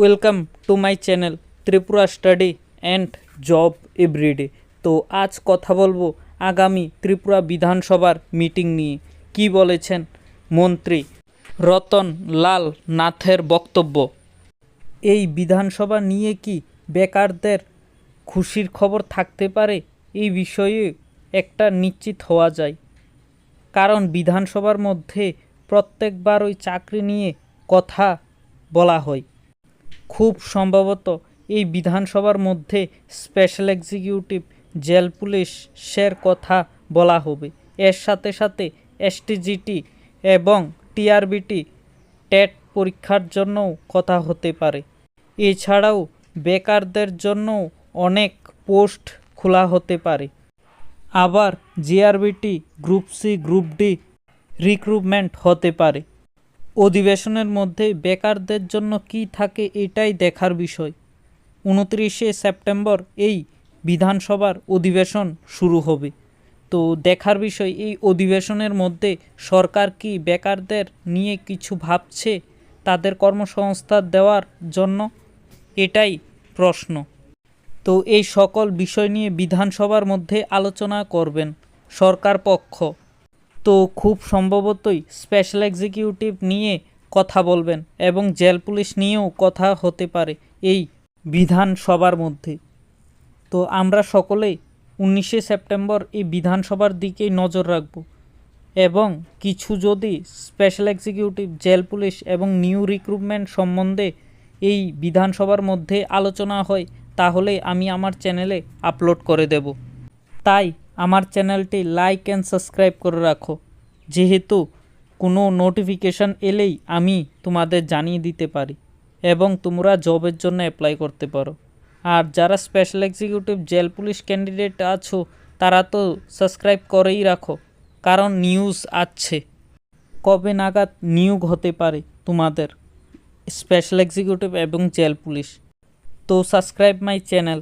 Welcome to my channel Tripura study and job everyday তো আজ কথা বলব আগামী ত্রিপুরা বিধানসভার মিটিং নিয়ে। কি বলেছেন মন্ত্রী রতন লাল নাথের বক্তব্য? এই বিধানসভা নিয়ে কি বেকারদের খুশির খবর থাকতে পারে? এই বিষয়ে একটা নিশ্চিত হওয়া যায়। কারণ বিধানসভার মধ্যে প্রত্যেকবার ওই চাকরি নিয়ে কথা বলা হয়। খুব সম্ভবত এই বিধানসভার মধ্যে স্পেশাল এক্সিকিউটিভ জেল পুলিশের কথা বলা হবে। এর সাথে সাথে এসটিজিটি এবং টিআরবিটি টেট পরীক্ষার জন্যও কথা হতে পারে। এছাড়াও বেকারদের জন্য অনেক পোস্ট খোলা হতে পারে। আবার GRBT group C group D recruitment হতে পারে। অধিবেশনের মধ্যে বেকারদের জন্য কি থাকে এটাই দেখার বিষয়। উনত্রিশে সেপ্টেম্বর এই বিধানসভার অধিবেশন শুরু হবে। তো দেখার বিষয়, এই অধিবেশনের মধ্যে সরকার কি বেকারদের নিয়ে কিছু ভাবছে তাদের কর্মসংস্থান দেওয়ার জন্য? এটাই প্রশ্ন। তো এই সকল বিষয় নিয়ে বিধানসভার মধ্যে আলোচনা করবেন সরকার পক্ষ। তো খুব সম্ভবতই স্পেশাল এক্সিকিউটিভ নিয়ে কথা বলবেন এবং জেল পুলিশ নিয়েও কথা হতে পারে এই বিধানসভার মধ্যে। তো আমরা সকলেই উনিশে সেপ্টেম্বর এই বিধানসভার দিকেই নজর রাখব এবং কিছু যদি স্পেশাল এক্সিকিউটিভ জেল পুলিশ এবং নিউ রিক্রুটমেন্ট সম্বন্ধে এই বিধানসভার মধ্যে আলোচনা হয়, তাহলে আমি আমার চ্যানেলে আপলোড করে দেব। তাই আমার চ্যানেলটি লাইক অ্যান্ড সাবস্ক্রাইব করে রাখো। যেহেতু কোনো নোটিফিকেশান এলেই আমি তোমাদের জানিয়ে দিতে পারি এবং তোমরা জবের জন্য অ্যাপ্লাই করতে পারো। আর যারা special executive jail police candidate আছো, তারা তো সাবস্ক্রাইব করেই রাখো, কারণ নিউজ আছে। কবে নাগাদ নিয়োগ হতে পারে তোমাদের স্পেশাল এক্সিকিউটিভ এবং জেল পুলিশ তো সাবস্ক্রাইব মাই চ্যানেল